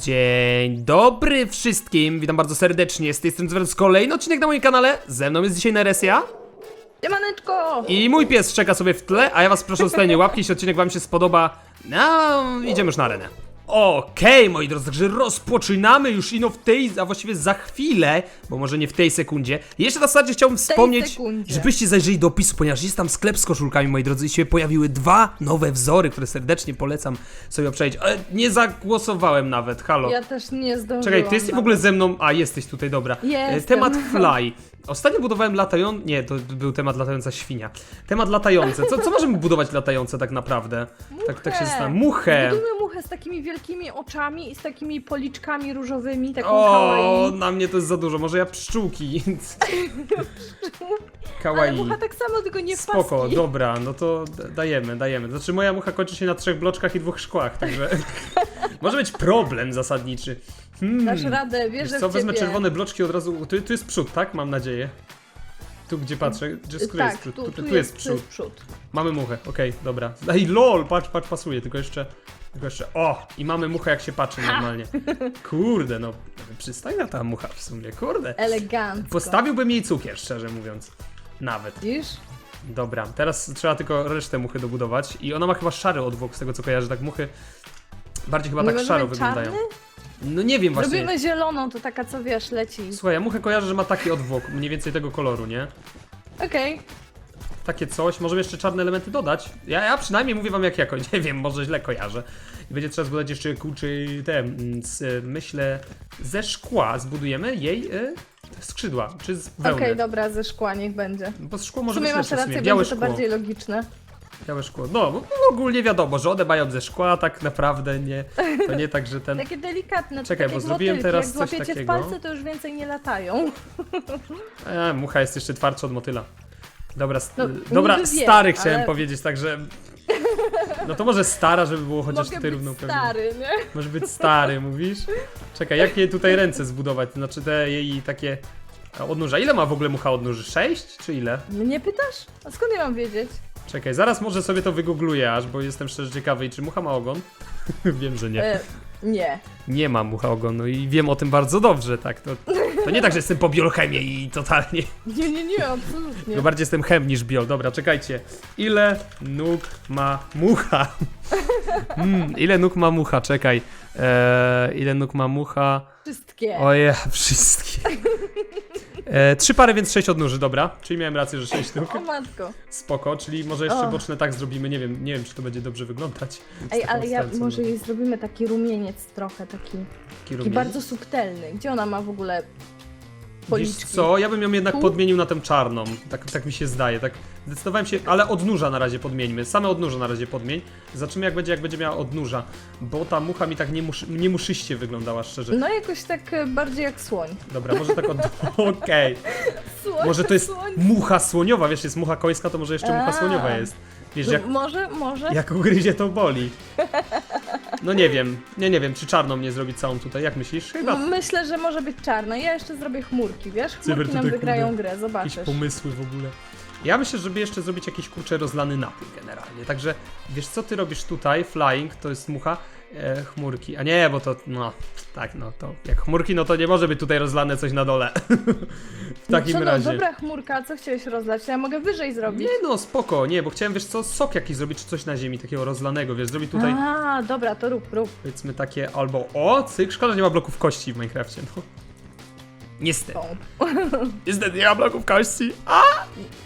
Dzień dobry wszystkim, witam bardzo serdecznie, z tej strony Zwrot, kolejny odcinek na moim kanale, ze mną jest dzisiaj Neresia. Siemaneczko! i mój pies czeka sobie w tle, a ja was proszę o stawienie łapki, jeśli odcinek wam się spodoba, no idziemy już na arenę. Okej, moi drodzy, także rozpoczynamy już ino w tej, a właściwie za chwilę, bo może nie w tej sekundzie. Jeszcze na zasadzie chciałbym wspomnieć, sekundzie. żebyście zajrzeli do opisu, ponieważ jest tam sklep z koszulkami, moi drodzy, i się pojawiły dwa nowe wzory, które serdecznie polecam sobie obczaić. Ale nie zagłosowałem nawet, halo. Ja też nie zdążyłam. Czekaj, ty jesteś w ogóle ze mną. A, jesteś tutaj, dobra. E, Jestem. Temat fly. Ostatnio budowałem latające. Nie, to był temat latająca świnia. Temat latające. Co, co możemy budować latające tak naprawdę? Tak, tak się zastanawiam. Muchę. Budujmy muchę z takimi wielkimi oczami i z takimi policzkami różowymi, taką O, kawaii. na mnie to jest za dużo. Może ja pszczółki. Ale Kawaii. mucha tak samo, tylko nie Spoko, paski. dobra, no to d- dajemy, dajemy. Znaczy moja mucha kończy się na trzech bloczkach i dwóch szkłach, także może być problem zasadniczy. Hmm. Dasz radę, Wiesz wierzę co, w wezmę ciebie. czerwone bloczki od razu. Tu, tu jest przód, tak? Mam nadzieję. Tu gdzie patrzę. Gdzie, której tak, jest przód? tu, tu, tu jest przód. jest przód. Mamy muchę, okej, dobra. Ej, lol, patrz, patrz, pasuje, tylko jeszcze. Tylko jeszcze. O! I mamy muchę jak się patrzy normalnie. Kurde, no. Przystajna ta mucha w sumie, kurde. Elegancko. Postawiłbym jej cukier, szczerze mówiąc. Nawet. Widzisz? Dobra, teraz trzeba tylko resztę muchy dobudować. I ona ma chyba szary odwłok, z tego co kojarzę, tak muchy. Bardziej chyba Nie tak szaro wyglądają. No nie wiem właśnie. Robimy zieloną, to taka co wiesz, leci. Słuchaj, ja muchę kojarzę, że ma taki odwłok, mniej więcej tego koloru, nie? Okej. Takie coś, możemy jeszcze czarne elementy dodać. Ja, ja przynajmniej mówię wam jak jako, nie wiem, może źle kojarzę. I będzie trzeba zbudować jeszcze kurczy te, mm, z, e, myślę, ze szkła zbudujemy jej e, skrzydła, czy z Okej, wełny. dobra, ze szkła niech będzie. Bo szkło W może sumie być masz lepsze w sumie. rację, Białe będzie to szkło. bardziej logiczne. Białe szkło. No, bo ogólnie wiadomo, że one mają ze szkła, tak naprawdę nie. To nie tak, że ten. Takie delikatne, Czekaj, tak bo zrobiłem motylki. teraz jak coś takiego. w palce, to już więcej nie latają. E, mucha jest jeszcze twardsza od motyla. Dobra, No, dobra niby wiem, stary chciałem ale- powiedzieć, także. No to może stara, żeby było chociaż Mogę tutaj stary, nie? Może być stary, mówisz? Czekaj, jakie tutaj ręce zbudować? Znaczy te jej takie odnóża. Ile ma w ogóle mucha odnóży? 6 czy ile? Mnie pytasz? A skąd ja mam wiedzieć? Czekaj, zaraz może sobie to wygoogluję aż, bo jestem szczerze ciekawy. I czy mucha ma ogon? wiem, że nie. E, nie. Nie ma mucha ogonu i wiem o tym bardzo dobrze, tak? To, to nie tak, że jestem po biolchemie i totalnie. Nie, nie, nie, absolutnie. Tylko bardziej jestem chem niż biol. Dobra, czekajcie. Ile nóg ma mucha? Mm, ile nóg ma mucha? Czekaj. Eee, ile nóg ma mucha? Wszystkie. Oje, wszystkie. E, trzy pary, więc sześć odnóży, dobra. Czyli miałem rację, że sześć nóg. O matko. Spoko, czyli może jeszcze O. boczne tak zrobimy. Nie wiem, nie wiem, czy to będzie dobrze wyglądać. Z Ej, taką ale ja może jej zrobimy taki rumieniec trochę, taki, Taki taki rumień. bardzo subtelny. Gdzie ona ma w ogóle Wiesz policzki? co, ja bym ją jednak Tu? podmienił na tę czarną. Tak, tak mi się zdaje. Tak zdecydowałem się, ale odnóża na razie podmieńmy. Same odnóża na razie podmień. Zobaczymy jak będzie, jak będzie miała odnóża. Bo ta mucha mi tak niemuszy, niemuszyście wyglądała, szczerze. No jakoś tak e, bardziej jak słoń. Dobra, może tak od... Okej. Słoń, Może to jest słoń. mucha słoniowa, wiesz, jest mucha końska, to może jeszcze mucha A. słoniowa jest. Wiesz, jak, Może, może. jak ugryzie to boli. No nie wiem, nie, nie wiem, czy czarną nie zrobić całą tutaj, jak myślisz? Chyba Myślę, że może być czarna. Ja jeszcze zrobię chmurki, wiesz? Cyber Chmurki nam tutaj, wygrają kurde, grę, jakieś zobaczysz. pomysły w ogóle. Ja myślę, żeby jeszcze zrobić jakiś kurczę rozlany napój generalnie. Także wiesz co ty robisz tutaj? Flying to jest mucha. E, chmurki. A nie, bo to no tak, no to jak chmurki, no to nie może być tutaj rozlane coś na dole. w takim co, no, razie. dobra chmurka, co chciałeś rozlać? Ja mogę wyżej zrobić. Nie no, spoko, nie, bo chciałem wiesz co, sok jakiś zrobić, czy coś na ziemi takiego rozlanego, wiesz, zrobić tutaj A, dobra, to rób, rób. powiedzmy takie albo o, cyk, szkoda, że nie ma bloków kości w Minecrafcie, no. Niestety. Są. Niestety nie ma bloków kości. A!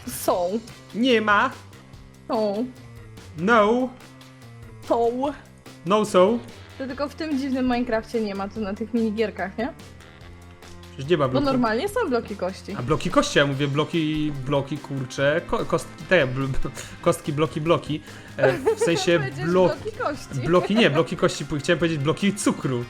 Są. Nie ma. Są. No. Są. No so. To tylko w tym dziwnym Minecrafcie nie ma, to na tych minigierkach, nie? Przecież nie ma Bo bloków. normalnie są bloki kości. A bloki kości, ja mówię bloki, bloki kurcze, ko kostki, te, bl kostki, bloki, bloki. E, w sensie bloki kości. bloki, nie, bloki kości, chciałem powiedzieć bloki cukru.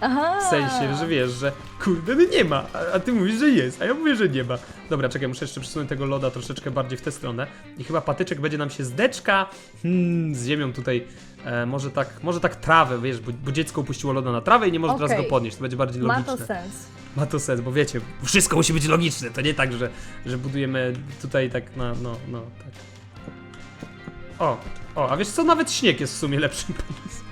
Aha. W sensie, że wiesz, że kurde, no nie ma, a, a ty mówisz, że jest, a ja mówię, że nie ma. Dobra, czekaj, muszę jeszcze przesunąć tego loda troszeczkę bardziej w tę stronę. I chyba patyczek będzie nam się z deczka hmm, z ziemią tutaj, e, może tak, może tak trawę, wiesz, bo, bo dziecko upuściło loda na trawę i nie może teraz Okej. go podnieść, to będzie bardziej Ma logiczne. to sens. Ma to sens, bo wiecie, wszystko musi być logiczne. To nie tak, że, że budujemy tutaj tak na. No, no, tak. O, o, a wiesz co? Nawet śnieg jest w sumie lepszym pomysłem.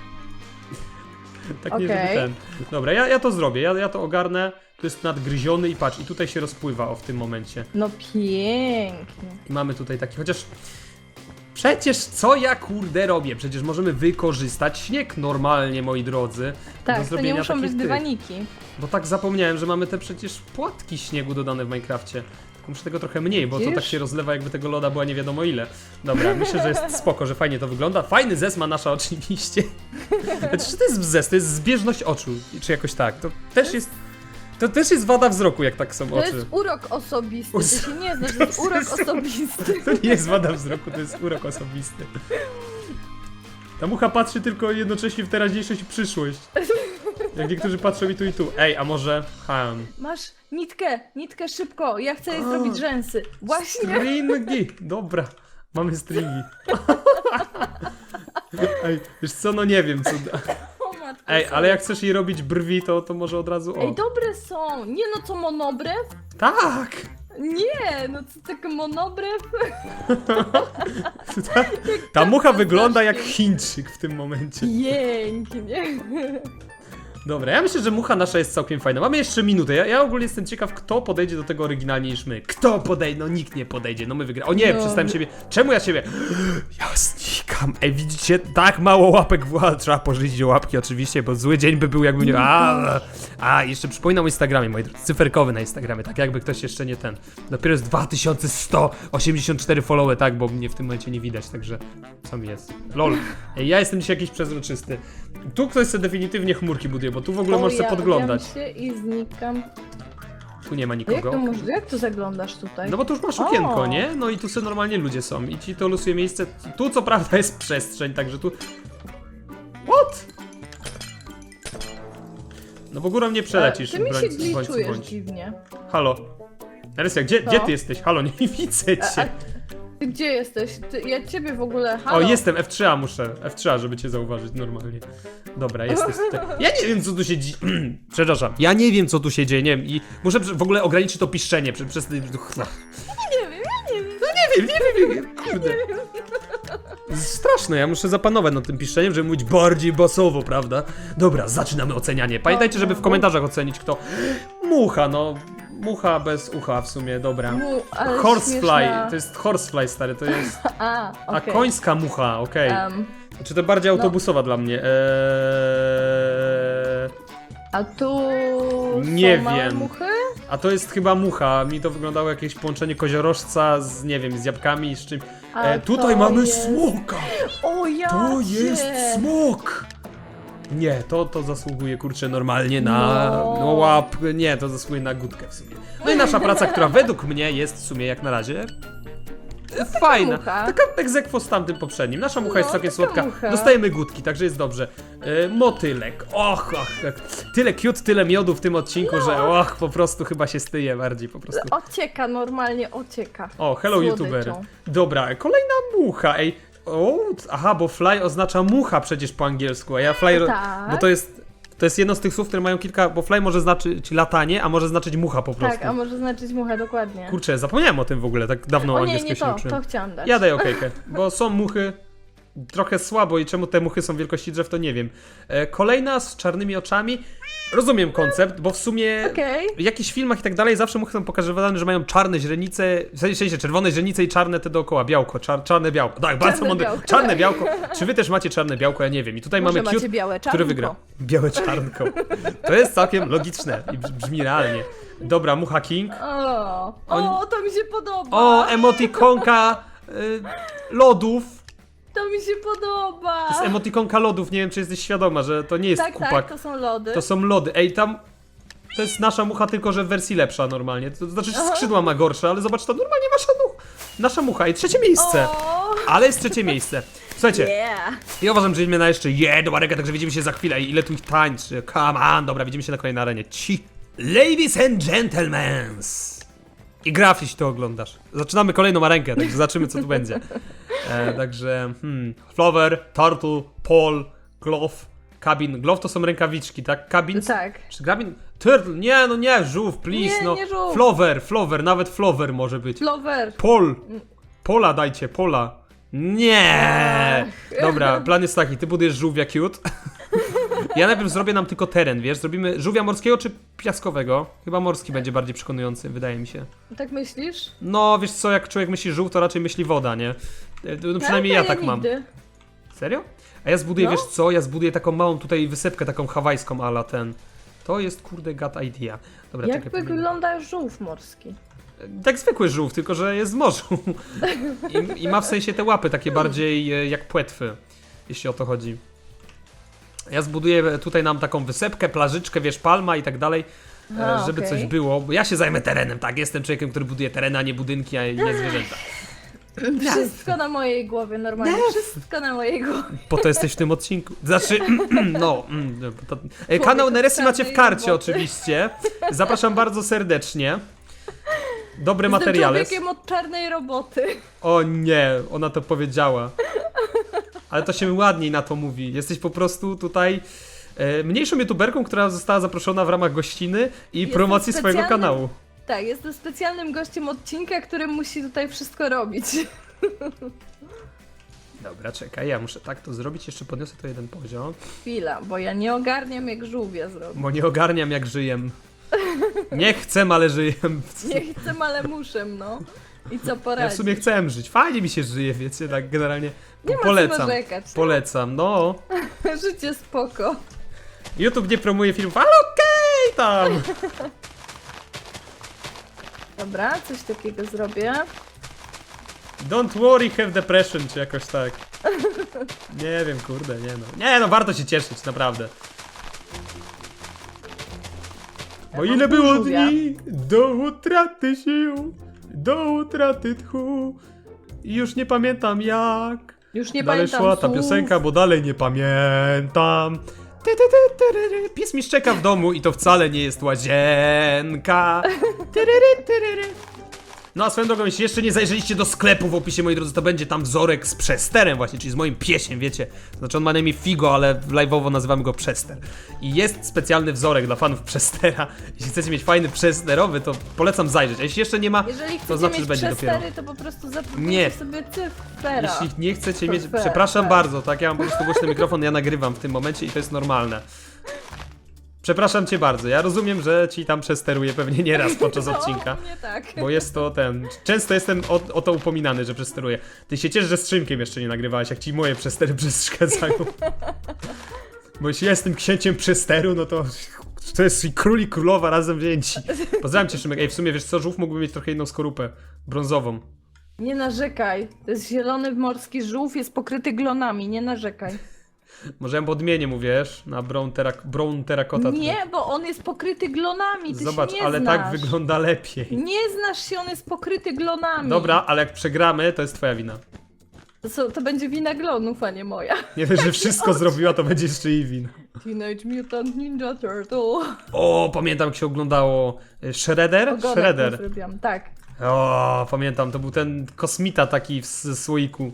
Tak nie, żeby ten. Dobra, ja, ja to zrobię, ja, ja to ogarnę. To jest nadgryziony i patrz, i tutaj się rozpływa o w tym momencie. No pięknie. I mamy tutaj taki, chociaż... Przecież co ja kurde robię? Przecież możemy wykorzystać śnieg normalnie, moi drodzy. do Tak, to nie zrobienia muszą być takich tych. dywaniki. Bo tak zapomniałem, że mamy te przecież płatki śniegu dodane w Minecrafcie. Muszę tego trochę mniej, bo to tak się rozlewa, jakby tego loda była nie wiadomo ile. Dobra, myślę, że jest spoko, że fajnie to wygląda. Fajny zes ma nasza oczywiście. Znaczy, czy to jest zes? To jest zbieżność oczu, czy jakoś tak. To też jest... To też jest wada wzroku, jak tak są To oczy. jest urok osobisty. Ty Us- się nie znasz, to jest urok osobisty. To nie jest wada wzroku, to jest urok osobisty. Ta mucha patrzy tylko jednocześnie w teraźniejszość i przyszłość. Jak niektórzy patrzą i tu i tu. Ej, a może... Hmm. Masz nitkę, nitkę szybko. Ja chcę jej A. zrobić rzęsy. Właśnie. Stringi! Dobra, mamy stringi. Ej, wiesz co, no nie wiem co... Ej, ale jak chcesz jej robić brwi, to, to może od razu... Ej, O. dobre są. Nie no, co monobrew? Tak! Nie, no co tak monobrew? Ta, ta mucha wygląda jak? Chińczyk w tym momencie. Pięknie. Dobra, ja myślę, że mucha nasza jest całkiem fajna. Mamy jeszcze minutę. Ja, ja ogólnie jestem ciekaw, kto podejdzie do tego oryginalnie niż my. Kto podejdzie? No nikt nie podejdzie. No my wygramy. O nie, No, przestałem siebie. Czemu ja siebie? Ja znikam. Ej, widzicie? Tak mało łapek w łapie. Trzeba pożyczyć łapki oczywiście, bo zły dzień by był jakby nie... A, a jeszcze przypominam o Instagramie, moi drodzy. Cyferkowy na Instagramie, tak jakby ktoś jeszcze nie ten. Dopiero jest 2184 followy, tak, bo mnie w tym momencie nie widać, także co mi jest. Lol. Ej, ja jestem dzisiaj jakiś przezroczysty. Tu ktoś sobie definitywnie chmurki buduje, bo tu w ogóle możesz sobie ja podglądać. się i znikam. Tu nie ma Jak nikogo. to, możesz, jak to zaglądasz tutaj? No bo tu już masz okienko, O. nie? No i tu sobie normalnie ludzie są i ci to losuje miejsce. Tu co prawda jest przestrzeń, także tu... What? No bo górą nie przelecisz. E, Ty mi się bądź- bądź bądź. dziwnie. Halo. Narysia, gdzie, Co? gdzie ty jesteś? Halo, nie widzę A, a cię. Ty gdzie jesteś? Ty, ja ciebie w ogóle... O, Halo? jestem, F3A muszę. F3A, żeby cię zauważyć normalnie. Dobra, jesteś tutaj. Ja nie wiem, co tu się dzieje. Przepraszam. Ja nie wiem, co tu się dzieje, nie wiem. I muszę w ogóle ograniczyć to piszczenie przez... przez... Nie wiem, ja nie wiem. Nie wiem, nie wiem, nie wiem, kurde. Straszne, ja muszę zapanować nad tym piszczeniem, żeby mówić bardziej basowo, prawda? Dobra, zaczynamy ocenianie. Pamiętajcie, żeby w komentarzach ocenić kto... Mucha, no... Mucha bez ucha w sumie, dobra. Mu, ale Horsefly, śmieszna- to jest horsefly stary, to jest... A, A okej. końska mucha, okej. Em, Czy to bardziej no. autobusowa dla mnie? Eee... a tu Nie są małe wiem. muchy? A to jest chyba mucha. Mi to wyglądało jakieś połączenie koziorożca z, nie wiem, z jabłkami i z czym. A E, tutaj to mamy jest- smoka! O ja To jest smok! Nie, to, to zasługuje kurczę normalnie na No. no. łap. Nie, to zasługuje na gutkę w sumie. No i nasza praca, która według mnie jest w sumie jak na razie fajna. mucha. Taka egzekwo z tamtym poprzednim. Nasza mucha No, jest całkiem słodka. mucha. Dostajemy gutki, także jest dobrze. E, motylek. Och, och, tak. Tyle cute, tyle miodu w tym odcinku, No. że och, po prostu chyba się styje bardziej po prostu. Ocieka, normalnie ocieka. O, hello Słodyczą. youtuber. Dobra, kolejna mucha, ej. O, aha, bo fly oznacza mucha przecież po angielsku, a ja fly... Tak. Bo to jest, to jest jedno z tych słów, które mają kilka, bo fly może znaczyć latanie, a może znaczyć mucha po prostu. Tak, a może znaczyć muchę dokładnie. Kurczę, zapomniałem o tym w ogóle, tak dawno o nie, angielskiego nie się to, uczyłem. to chciałam dać. Ja daję okejkę, bo są muchy trochę słabo i czemu te muchy są wielkości drzew, to nie wiem. E, kolejna z czarnymi oczami. Rozumiem koncept, bo w sumie Okej. w jakichś filmach i tak dalej zawsze muchy są pokazywane, że mają czarne źrenice, w sensie czerwone źrenice i czarne te dookoła, białko, czar, czarne białko. Tak, bardzo mądre. Czarne białko. Czy wy też macie czarne białko? Ja nie wiem. I tutaj Może mamy cute, białe który wygra. Białe czarnko. To jest całkiem logiczne i brz- brzmi realnie. Dobra, Mucha King. O, o, to mi się podoba. O, emotikonka y, lodów. To mi się podoba. To jest emotikonka lodów, nie wiem czy jesteś świadoma, że to nie jest tak, kupak. tak, to są lody. To są lody. Ej, tam. To jest nasza mucha, tylko że w wersji lepsza normalnie. To znaczy, że skrzydła ma gorsze, ale zobacz, to normalnie nasza, nu- nasza mucha. I trzecie miejsce. O, Ale jest trzecie miejsce. Słuchajcie, yeah. ja uważam, że idziemy na jeszcze jedną arenkę, także widzimy się za chwilę. I ile tu ich tańczy. Come on, dobra, widzimy się na kolejnej arenie. Ci. Ladies and gentlemen. I graf, jeśli to oglądasz. Zaczynamy kolejną arenkę, także zobaczymy, co tu będzie. E, także, hmm, Flower, Turtle, Paul, Glove, Cabin. Glove to są rękawiczki, tak? Cabin? Tak. Czy grabin? Turtle, nie, no nie, żółw, please, Nie, no. nie żółw. Flower, flower, nawet flower może być. Flower. Pol! Pola dajcie, pola. Nie! Dobra, plan jest taki, ty budujesz żółwia cute. Ja najpierw zrobię nam tylko teren, wiesz? Zrobimy żółwia morskiego czy piaskowego? Chyba morski będzie bardziej przekonujący, wydaje mi się. Tak myślisz? No, wiesz co, jak człowiek myśli żółw, to raczej myśli woda, nie? E, No, przynajmniej ja Ale tak mam. nigdy. Serio? A ja zbuduję, No. wiesz co? Ja zbuduję taką małą tutaj wysepkę, taką hawajską ala ten. To jest kurde god idea. Dobra, Jak czekaj. wygląda żółw morski? Tak zwykły żółw, tylko że jest w morzu. I, I ma w sensie te łapy takie bardziej e, jak płetwy, jeśli o to chodzi. Ja zbuduję tutaj nam taką wysepkę, plażyczkę, wiesz, palma i tak dalej, e, A, żeby okej. coś było. Bo ja się zajmę terenem, tak? Jestem człowiekiem, który buduje tereny, a nie budynki, a nie zwierzęta. Wszystko na mojej głowie, normalnie. Wszystko na mojej głowie. Po to jesteś w tym odcinku. Znaczy, no. mm, To, e, kanał Neresy macie w karcie roboty. oczywiście. Zapraszam bardzo serdecznie. Dobre Jestem materiale. człowiekiem od czarnej roboty. O nie, ona to powiedziała. Ale to się ładniej na to mówi. Jesteś po prostu tutaj e, mniejszą youtuberką, która została zaproszona w ramach gościny i Jestem promocji swojego kanału. Tak, jestem specjalnym gościem odcinka, który musi tutaj wszystko robić. Dobra, czekaj, ja muszę tak to zrobić, jeszcze podniosę to jeden poziom, Chwila, bo ja nie ogarniam jak żółwia zrobić. bo nie ogarniam jak żyję. Nie chcę, ale żyję. Nie chcę, ale muszę, no. I co Ja poradzić? w sumie chcę żyć. Fajnie mi się żyje, wiecie, tak generalnie Nie ma co polecam. narzekać. Polecam, no. Życie spoko. YouTube nie promuje filmów, ale okej tam. Dobra, coś takiego zrobię. Don't worry, have depression, czy jakoś tak. Nie wiem, kurde, nie no. Nie no, warto się cieszyć, naprawdę. Bo Ja mam ile było dni do utraty sił, do utraty tchu. I już nie pamiętam jak. Już nie dalej pamiętam szła ta słów. piosenka, bo dalej nie pamiętam. Ty, ty, ty, tyryry. Pies mi szczeka w domu i to wcale nie jest łazienka. Tyryry, tyryry. No a swoją drogą, jeśli jeszcze nie zajrzeliście do sklepu w opisie, moi drodzy, to będzie tam wzorek z Przesterem właśnie, czyli z moim piesiem, wiecie. Znaczy on ma na imię Figo, ale live'owo nazywamy go Przester. I jest specjalny wzorek dla fanów Przestera. Jeśli chcecie mieć fajny przesterowy, to polecam zajrzeć. A jeśli jeszcze nie ma, Jeżeli to znaczy, że mieć będzie dopiero. przestery, to po prostu Nie. sobie cyfera. Jeśli nie chcecie mieć. Przepraszam bardzo, tak? Ja mam po prostu głośny mikrofon, ja nagrywam w tym momencie i to jest normalne. Przepraszam cię bardzo. Ja rozumiem, że ci tam przesteruję pewnie nieraz podczas odcinka. No, nie tak. Bo jest to ten. Często jestem o, o to upominany, że przesteruję. Ty się ciesz, że z Szymkiem jeszcze nie nagrywałeś, jak ci moje przestery przeszkadzają. Bo jeśli ja jestem księciem przesteru, no to. To jest i król i królowa razem wzięci. Pozdrawiam cię, Szymek. Ej, w sumie wiesz co, żółw mógłby mieć trochę inną skorupę. Brązową. Nie narzekaj. To jest zielony morski żółw, jest pokryty glonami, nie narzekaj. Może ja podmienię mu, wiesz, na brown, terak brown terracotta. Nie, bo on jest pokryty glonami, ty Zobacz, się nie ale znasz. tak wygląda lepiej. Nie znasz się, on jest pokryty glonami. Dobra, ale jak przegramy, to jest twoja wina. To, to będzie wina glonów, a nie moja. Nie wiesz, że wszystko zrobiła, to będzie jeszcze jej wina. Teenage Mutant Ninja Turtle. O, pamiętam, jak się oglądało y, Shredder? Ogonek Shredder. zrobiłam, tak. O, pamiętam, to był ten kosmita taki w słoiku.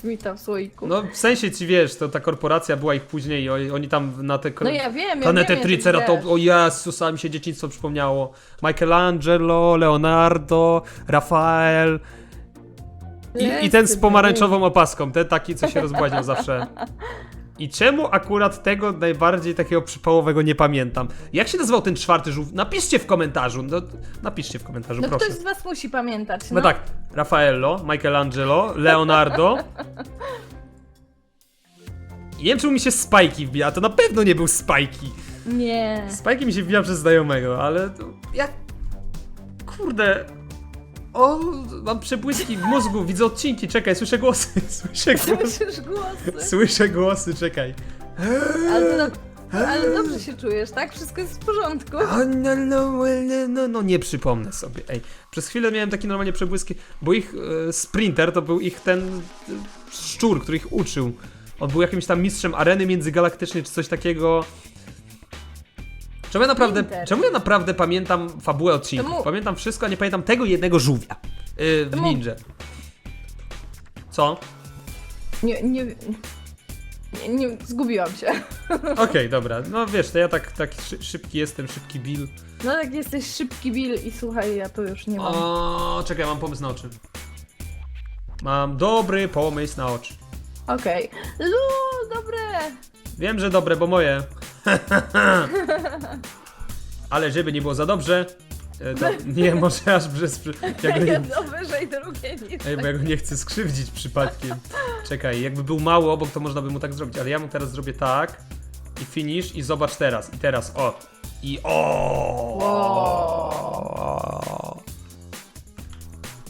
Smita w słoiku. No, w sensie ci wiesz, to ta korporacja była ich później oni, oni tam na te... No ja wiem, ja Planetę wiem, Triceratop, o Jezus, a mi się dzieciństwo przypomniało. Michelangelo, Leonardo, Rafael i, i ten z pomarańczową opaską, ten taki, co się rozbłaźniał zawsze. I czemu akurat tego najbardziej takiego przypałowego nie pamiętam? Jak się nazywał ten czwarty żółw? Napiszcie w komentarzu, no, napiszcie w komentarzu, No proszę. ktoś z was musi pamiętać, no. No tak, Raffaello, Michelangelo, Leonardo. I nie wiem, czemu mi się Spajki wbija, to na pewno nie był Spajki. Nie. Spajki mi się wbija przez znajomego, ale to jak... Kurde... O, mam przebłyski w mózgu, widzę odcinki, czekaj, słyszę głosy, słyszę głosy, Słyszysz głosy. słyszę głosy, czekaj. Ale, to, ale dobrze się czujesz, tak? Wszystko jest w porządku. O, no, no, no, no, no, nie przypomnę sobie, ej. Przez chwilę miałem takie normalnie przebłyski, bo ich e, sprinter to był ich ten e, szczur, który ich uczył. On był jakimś tam mistrzem areny międzygalaktycznej czy coś takiego. Czemu ja naprawdę, czemu ja naprawdę pamiętam fabułę odcinków? Czemu- Pamiętam wszystko, a nie pamiętam tego jednego żółwia yy, w Czemu- Ninja. Co? Nie, nie, nie, nie zgubiłam się. Okej, dobra. No wiesz, to ja tak, tak szy- szybki jestem, szybki Bill. No jak jesteś szybki Bill i słuchaj, ja to już nie mam. O, czekaj, mam pomysł na oczy. Mam dobry pomysł na oczy. Okej. Lu, dobre. Wiem, że dobre, bo moje. Ale żeby nie było za dobrze, e, to nie, może aż przez... Ja go nie, Jedno wyżej, drugie niż. Ej, bo ja go nie chcę skrzywdzić przypadkiem. Czekaj, jakby był mały obok, to można by mu tak zrobić, ale ja mu teraz zrobię tak i finish i zobacz teraz, i teraz, o. I o.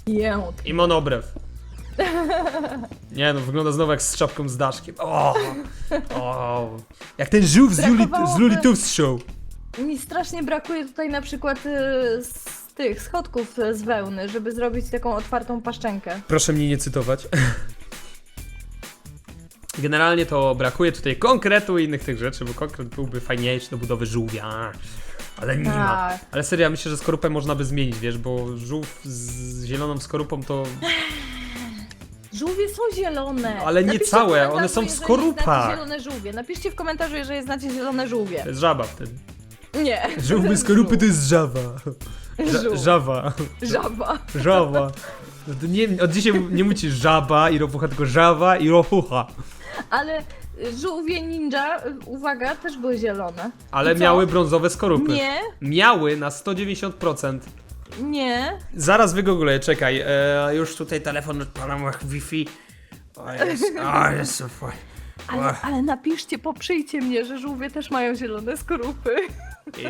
Jęt. I monobrew. Nie no, wygląda znowu jak z czapką z daszkiem. O, o. Jak ten żółw z, Luli, z Show. Mi strasznie brakuje tutaj na przykład y, z tych schodków y, z wełny, żeby zrobić taką otwartą paszczenkę. Proszę mnie nie cytować. Generalnie to brakuje tutaj konkretu i innych tych rzeczy, bo konkret byłby fajniejszy do budowy żółwia. Ale nie ma. Tak. Ale serio, ja myślę, że skorupę można by zmienić, wiesz, bo żółw z zieloną skorupą to... Żółwie są zielone. Ale nie Napiszcie w całe, komentarzu, one są w jeżeli skorupach. Znacie zielone żółwie. Napiszcie w komentarzu, jeżeli znacie zielone żółwie. To jest żaba wtedy. Nie. Żółw bez skorupy to jest żawa. Ża- Żółw. żawa. Żaba. Żawa. No to nie, od dzisiaj nie mówicie żaba i ropucha, tylko żawa i ropucha. Ale żółwie ninja, uwaga, też były zielone. Ale I co? miały brązowe skorupy. Nie, Miały na 190%. Nie. Zaraz wygoogluję, czekaj. E, już tutaj telefon odpalam, ach, Wi-Fi. O jest, o. Ale, ale napiszcie, poprzyjcie mnie, że żółwie też mają zielone skorupy.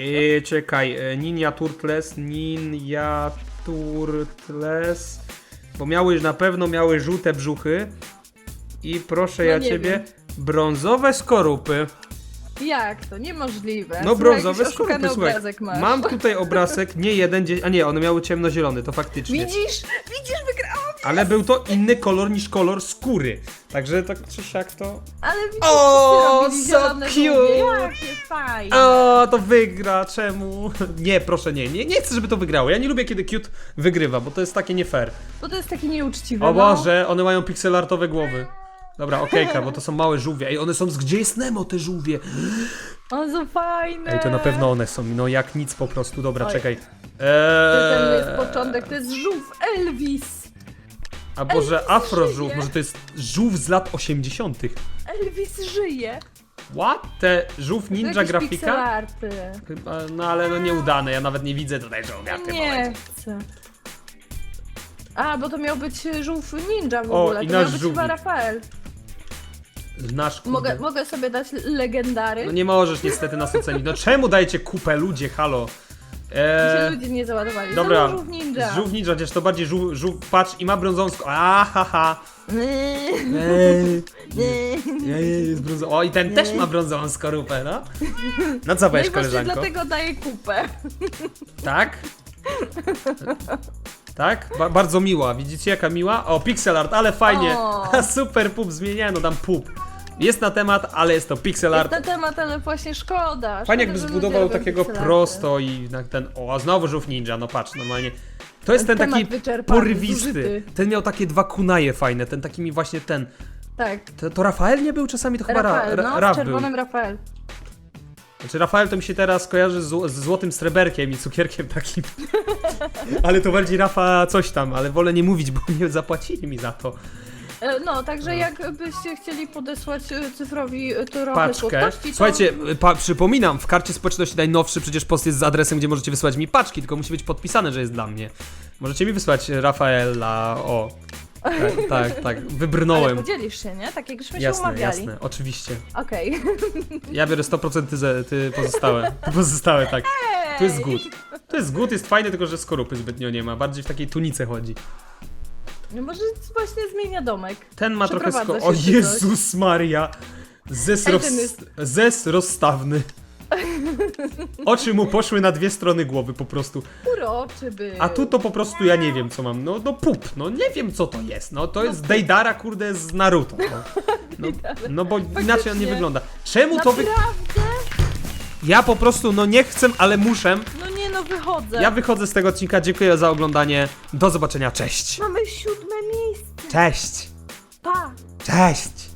I czekaj, e, Ninja Turtles, Ninja Turtles. Bo miały, na pewno miały żółte brzuchy. I proszę No ja nie ciebie, brązowe skorupy. Jak to? Niemożliwe. No Słuchaj, brązowe jakiś oszukany skorupy, słuchaj. obrazek masz. Mam tutaj obrazek, nie jeden, a nie, one miały ciemnozielony, to faktycznie. Widzisz? Widzisz, wygrałam! Ale był to inny kolor niż kolor skóry. Także tak czy siak to... Ale widzisz, O, wszyscy robili so zielone cute. Jakie fajne. O, to wygra, czemu? Nie, proszę, nie, nie, nie chcę, żeby to wygrało. Ja nie lubię, kiedy cute wygrywa, bo to jest takie nie fair. Bo to jest takie nieuczciwe. O no. Boże, one mają pixelartowe głowy. Dobra, okejka, bo to są małe żółwie. Ej, one są z Gdzie jest Nemo, te żółwie? One są fajne. Ej, to na pewno one są, no jak nic po prostu. Dobra, Oj. czekaj. To Eee... ten jest początek, to jest żółw Elvis. A może Elvis afrożółw, żyje. może to jest żółw z lat 80. Elvis żyje. What? Te żółw To ninja jakieś grafika? Chyba, no ale no nieudane, ja nawet nie widzę tutaj żółwia w tym Nie momencie. chcę. A, bo to miał być żółw ninja w O, ogóle. i to nasz miał być żółwik. chyba Rafael. Nasz kurde. Mogę, mogę sobie dać legendary? No nie możesz niestety nas ocenić. No czemu dajecie kupę ludzie, halo? Eee, ludzie nie załadowali. dobra. Znowu żółw ninja. żółw ninja, chociaż to bardziej żółw, żółw, patrz i ma brązowską. Ahaha. Nie, Eee, nie. Ej, jest brązo- O, i ten też ma brązową skorupę, no. No co No powiesz, i właśnie koleżanko? dlatego daję kupę. Tak? Tak? Ba bardzo miła. Widzicie jaka miła? O, pixel art, ale fajnie. O. Super pup, zmieniałem, no dam pup. Jest na temat, ale jest to pixel art. Jest na temat, ale właśnie szkoda. Fajnie Szkoda, jakby że zbudował robią takiego prosto i na ten. O, a znowu żółw ninja, no patrz, normalnie. To jest ten, Ten taki temat wyczerpany, porwisty. zużyty. Ten miał takie dwa kunaje fajne, ten taki mi właśnie ten. Tak. To, to Rafael nie był czasami, to chyba Rafael, Ra, Ra, no, w Raf był. czerwonym Rafael. Znaczy Rafael to mi się teraz kojarzy z, zł- z złotym sreberkiem i cukierkiem takim. ale to bardziej Rafa coś tam, ale wolę nie mówić, bo nie zapłacili mi za to. E, No, także jakbyście chcieli podesłać e, cyfrowi e, trochę Paczkę. słodkości, to... Słuchajcie, pa, przypominam, w karcie społeczności najnowszy przecież post jest z adresem, gdzie możecie wysłać mi paczki, tylko musi być podpisane, że jest dla mnie. Możecie mi wysłać Rafaela, o. Tak, tak, tak. Ale wybrnąłem. podzielisz się, nie? Tak jakśmy się Jasne, umawiali. jasne, oczywiście. Okej. Ja biorę 100% ty, ze- ty pozostałe. Ty pozostałe, tak. To jest good. To jest good, jest fajne, tylko że skorupy zbytnio nie ma. Bardziej w takiej tunice chodzi. No Może właśnie zmienia domek. Ten ma trochę sko- Przeprowadza O się czy Jezus Maria! Zes, Ej, roz... ten jest- Zes rozstawny. Oczy mu poszły na dwie strony głowy po prostu. Uroczy był. A tu to po prostu ja nie wiem co mam. No, no pup, no nie wiem co to jest. No to jest Deidara kurde z Naruto. No, no, no bo inaczej on nie Faktycznie. wygląda. Czemu to wy... Naprawdę? Ja po prostu no nie chcę, ale muszę. No nie no, wychodzę. Ja wychodzę z tego odcinka. Dziękuję za oglądanie. Do zobaczenia. Cześć. Mamy siódme miejsce. Cześć. Pa! Cześć.